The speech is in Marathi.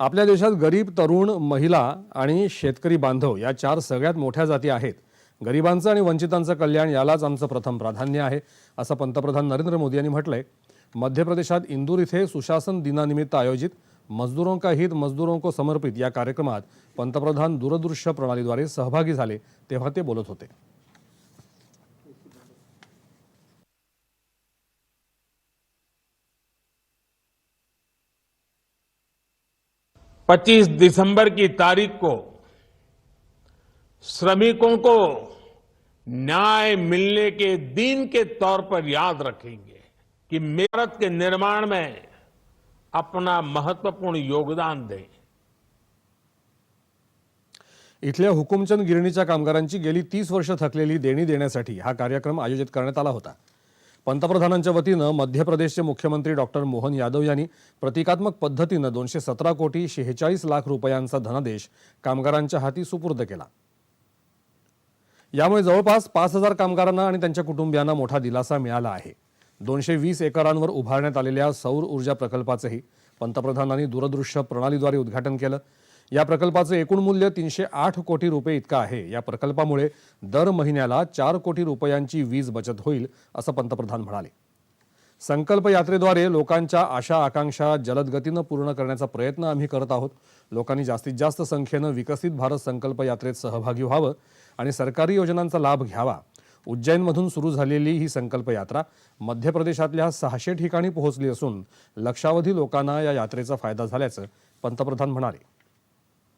आपल्या देशात गरीब तरुण महिला आणि शेतकरी बांधव या चार सगळ्यात मोठ्या जाती आहेत. गरिबांचं आणि वंचितांचं कल्याण यालाच आमचं प्रथम प्राधान्य आहे असं पंतप्रधान नरेंद्र मोदी यांनी म्हटलंय. मध्य प्रदेशात इंदूर इथे सुशासन दिनानिमित्त आयोजित मजदूरों का हित मजदूरों को समर्पित या कार्यक्रमात पंतप्रधान दूरदृश्य प्रणालीद्वारे सहभागी झाले तेव्हा ते बोलत होते. पच्चीस दिसंबर की तारीख को श्रमिकों को न्याय मिलने के दिन के तौर पर याद रखेंगे कि भारत के निर्माण में अपना महत्त्वपूर्ण योगदान दें। इथल्या हुकुमचंद गिरणीच्या कामगारांची गेली तीस वर्ष थकलेली देणी देण्यासाठी हा कार्यक्रम आयोजित करण्यात आला होता. पंतप्रधानांच्या वतीनं मध्य प्रदेशचे मुख्यमंत्री डॉक्टर मोहन यादव यांनी प्रतिकात्मक पद्धतीनं दोनशे सतरा कोटी शेहेचाळीस लाख रुपयांचा धनादेश कामगारांच्या हाती सुपूर्द केला. यामुळे जवळपास पाच हजार कामगारांना आणि त्यांच्या कुटुंबियांना मोठा दिलासा मिळाला आहे. दोनशे वीस एकरांवर उभारण्यात आलेल्या सौर ऊर्जा प्रकल्पाचंही पंतप्रधानांनी दूरदृश्य प्रणालीद्वारे उद्घाटन केलं. या प्रकल्पाचं एकूण मूल्य तीनशे आठ कोटी रुपये इतकं आहे. या प्रकल्पामुळे दर महिन्याला चार कोटी रुपयांची वीज बचत होईल असं पंतप्रधान म्हणाले. संकल्प यात्रेद्वारे लोकांच्या आशा आकांक्षा जलद गतीनं पूर्ण करण्याचा प्रयत्न आम्ही करत आहोत. लोकांनी जास्तीत जास्त संख्येनं विकसित भारत संकल्प यात्रेत सहभागी व्हावं आणि सरकारी योजनांचा लाभ घ्यावा. उज्जैनमधून सुरू झालेली ही संकल्प यात्रा मध्य प्रदेशातल्या सहाशे ठिकाणी पोहोचली असून लक्षावधी लोकांना या यात्रेचा फायदा झाल्याचं पंतप्रधान म्हणाले.